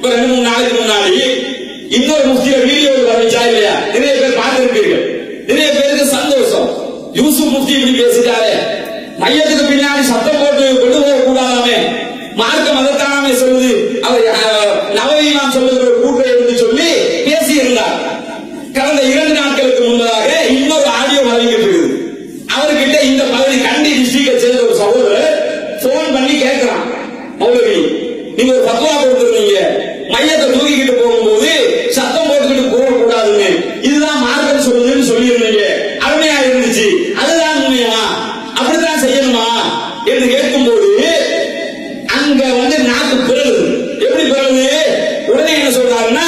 இப்ப ரெண்டு மூணு நாளைக்கு முன்னாடி இன்னொரு முஸ்லிய வீடியோ வந்துச்சா இல்லையா? நிறைய பேர் பார்த்திருப்பீர்கள். நிறைய பேருக்கு சந்தோஷம். யூசுப் முஃப்தி இப்படி பேசிட்டாரு. மையத்துக்கு பின்னாடி சத்தம் போட்டு கொண்டு போக கூடாதாமே மார்க்க மதத்தானாமே சொல்லுது. அவர் நவீனம் சொல்லுகிற ஒரு கூட்டை என்று சொல்லி பேசியிருந்தார். கடந்த இரண்டு நாட்களுக்கு முன்னதாக இன்னொரு ஆடியோ வழங்கப்பட்டது அவர்கிட்ட இந்த பகுதி கண்டி டிஸ்ட்ரிக்டை சேர்ந்த ஒரு சகோதரர் போன் பண்ணி கேட்கிறான். மௌலவி நீங்க ஒரு பத்துவா கொடுத்துருந்தீங்க மையத்தை தூக்கிக்கிட்டு போகும்போது சத்தம் போட்டுக்கிட்டு போக கூடாதுன்னு இதுதான் மார்க்கம் சொல்லுதுன்னு சொல்லியிருந்தீங்க. அருமையா இருந்துச்சு. அதுதான் உண்மையா? அப்படித்தான் செய்யணுமா? என்று கேட்கும்போது அங்க வந்து நாக்கு பிறகு எப்படி பிறகு உடனே என்ன சொல்றாருன்னா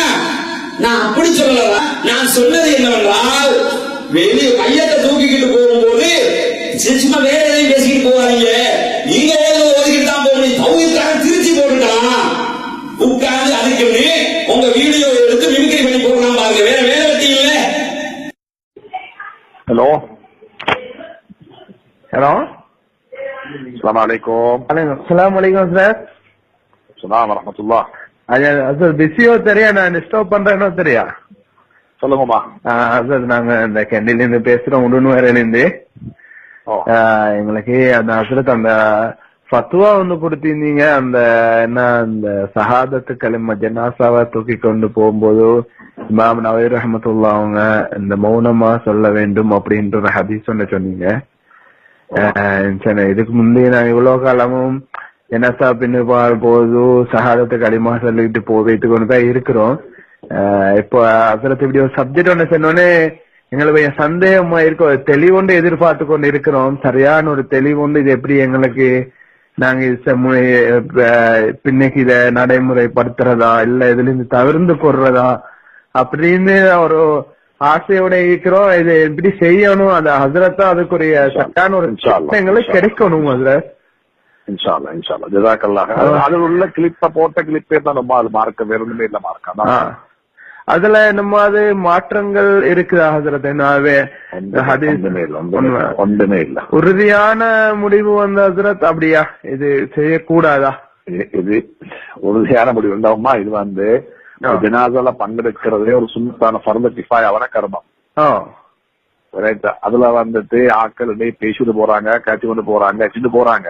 நான் அப்படி சொல்லல நான் சொன்னது என்னவென்றால் வெளியே மையத்தை தூக்கிக்கிட்டு போகும்போது சி- சும்மா வேற எதையும் பேசிக்கிட்டு போவாதீங்க السلام عليكم السلام عليكم சார் السلام ورحمة الله சார் பிஸியோ தெரியா நான் டிஸ்டர்ப் பண்றேனோ தெரியா சொல்லுங்கம்மா சார் நாங்க இந்த கெண்டில இருந்து பேசுறோம் உடனுவரிலிருந்து எங்களுக்கு அந்த அசுரத் அந்த ஃபத்வா ஒன்று கொடுத்திருந்தீங்க அந்த என்ன அந்த சஹாதத்து கலிம ஜனாசாவை தூக்கி கொண்டு போகும்போது இமாம் நவீர் ரஹமத்துல்லா அவங்க இந்த மௌனமா சொல்ல வேண்டும் அப்படின்ற ஹதீஸ் ஒன்று சொன்னீங்க Uh, இதுக்கு முந்தைய நான் இவ்வளவு காலமும் ஜனாசா பின்னு போது சகாதத்தை களிமா சொல்லிட்டு போயிட்டு கொண்டு தான் இருக்கிறோம். Uh, இப்போ அசரத் இப்படி ஒரு சப்ஜெக்ட் ஒண்ணு சொன்னோடனே எங்களுக்கு கொஞ்சம் சந்தேகமா இருக்கும் தெளிவுண்டு எதிர்பார்த்து கொண்டு இருக்கிறோம். சரியான ஒரு தெளிவுண்டு இது எப்படி எங்களுக்கு நாங்க இது பின்னைக்கு இத நடைமுறைப்படுத்துறதா இல்ல இதுல இருந்து தவிர்ந்து கொள்றதா அப்படின்னு ஒரு ஆசையோட இருக்கிறோம். இது எப்படி செய்யணும்? அது ஹசரத்தா அதுக்குரிய சட்டான ஒரு. எங்களுக்கு கிடைக்கணும் அதுல இன்ஷால்லா இன்ஷால்லா ஜசாக்கல்லாஹ் அது அதுல உள்ள கிளிப்ப போட்ட கிளிப்பே தான் ரொம்ப அது மார்க்க வேற ஒண்ணுமே இல்ல மார்க்க ஆ. அதுல நம்ம அது மாற்றங்கள் இருக்குதா ஹசரத்? என்னவே ஒன்றுமே இல்ல உறுதியான முடிவு வந்த ஹசரத் அப்படியா? இது செய்யக்கூடாதா? இது- உறுதியான முடிவு உண்டாகுமா? இது வந்து. ஜனாசால பங்கெடுக்கிறதே ஒரு சுண்ணத்தான ஃபர்த கிஃபாய் அவன கர்மம். அதுல வந்துட்டு இடையே பேசிட்டு போறாங்க காட்சி கொண்டு போறாங்க வச்சுட்டு போறாங்க.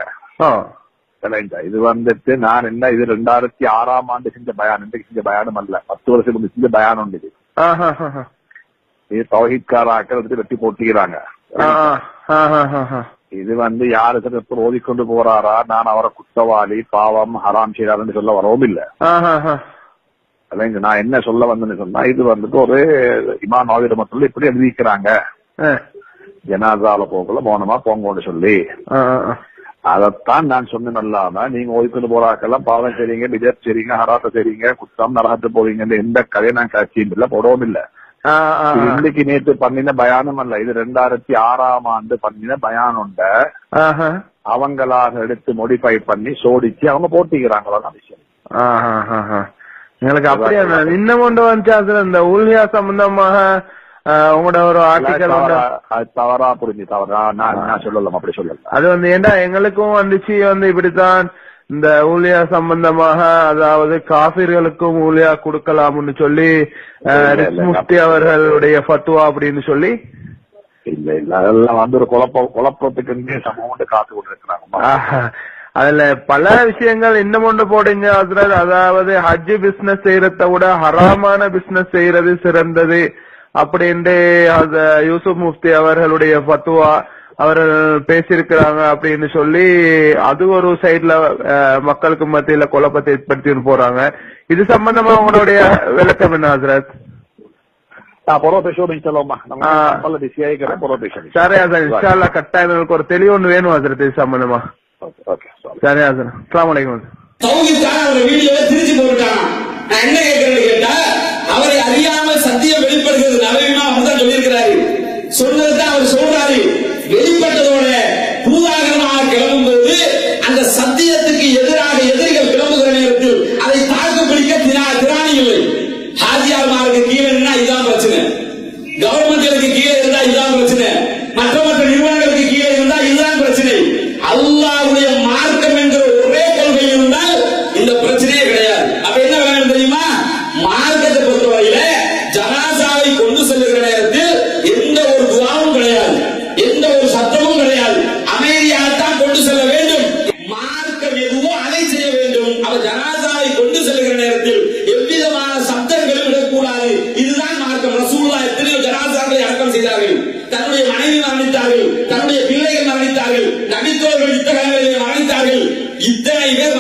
இது வந்துட்டு நான் என்ன இது ரெண்டாயிரத்தி ஆறாம் ஆண்டு செஞ்ச பயான் இன்றைக்கு செஞ்ச பயானும் அல்ல. பத்து வருஷம் முந்தி செஞ்ச பயான் உண்டு இது. தௌஹீத்கார ஆட்கள் எடுத்து வெட்டி போட்டிக்கிறாங்க. இது வந்து யாருக்கு எப்ப ஓதிக்கொண்டு போறாரா? நான் அவரை குற்றவாளி பாவம் ஹராம் செய்யறாருன்னு சொல்ல வரவும் இல்ல. இல்லைங்க நான் என்ன சொல்ல வந்தேன்னு சொன்னா இது வந்துட்டு ஒரு இமாம் நாவிட மட்டும் இப்படி எழுதிக்கிறாங்க ஜனாதால போகல மௌனமா போங்கன்னு சொல்லி. அதைத்தான் நான் சொன்னேன் அல்லாம நீங்க ஓய்வுக்கு போறாக்கெல்லாம் பாவம் செய்றீங்க விஜய் செய்றீங்க ஹராத்த செய்றீங்க குற்றம் நரகத்து போவீங்க எந்த கதையை நான் காட்சியும் இல்ல போடவும் இல்ல. இன்னைக்கு நேற்று பண்ணின பயானம் அல்ல இது ரெண்டாயிரத்தி ஆறாம் ஆண்டு பண்ணின பயானுண்ட. அவங்களாக எடுத்து மோடிஃபை பண்ணி சோடிச்சு அவங்க போட்டிக்கிறாங்களா விஷயம் எங்களுக்கு அப்படியா இன்னும் கொண்டு வந்துச்சு அதுல இந்த ஊழியா சம்பந்தமாக உங்களோட ஒரு ஆர்டிக்கல் உண்டு தவறா- புரிஞ்சு தவறா. நான் நான் சொல்லலாம் அப்படி சொல்லல. அது வந்து ஏண்டா எங்களுக்கும் வந்துச்சு வந்து இப்படித்தான் இந்த ஊழியா சம்பந்தமாக அதாவது காபிர்களுக்கும் ஊழியா கொடுக்கலாம்னு சொல்லி முஃப்தி அவர்களுடைய ஃபத்வா அப்படின்னு சொல்லி. இல்ல இல்ல அதெல்லாம் வந்து ஒரு குழப்பம் குழப்பத்துக்கு சமூகம் காத்து கொண்டு இருக்கிறாங்க அதுல பல விஷயங்கள் இன்னும் ஒன்று போடுங்க ஹஸ்ரத். அதாவது ஹஜ் பிசினஸ் செய்யறத விட ஹராமான பிசினஸ் செய்யறது சிறந்தது அப்படின்ட்டு யூசுப் முஃப்தி அவர்களுடைய ஃபத்வா அவர்கள் பேசியிருக்கிறாங்க அப்படின்னு சொல்லி அது ஒரு சைடுல மக்களுக்கு மத்தியில குழப்பத்தை ஏற்படுத்திட்டு போறாங்க. இது சம்பந்தமா உங்களுடைய விளக்கம் என்ன ஹசரத்? சரி ஹசரத். இன்ஷால்லா கட்டாயம் எனக்கு ஒரு தெளிவு ஒன்று வேணும் ஹசரத் இது சம்பந்தமா? ஓகே ஓகே சரி ஹசரத் அஸ்லாம் வலைக்கம் தௌகிற்காக அவர் வீடியோவை திருச்சி போட்டுட்டான். நான் என்ன கேட்கறேன்னு கேட்டா அவரை அறியாமல் சத்தியம் இத்தனை பேர்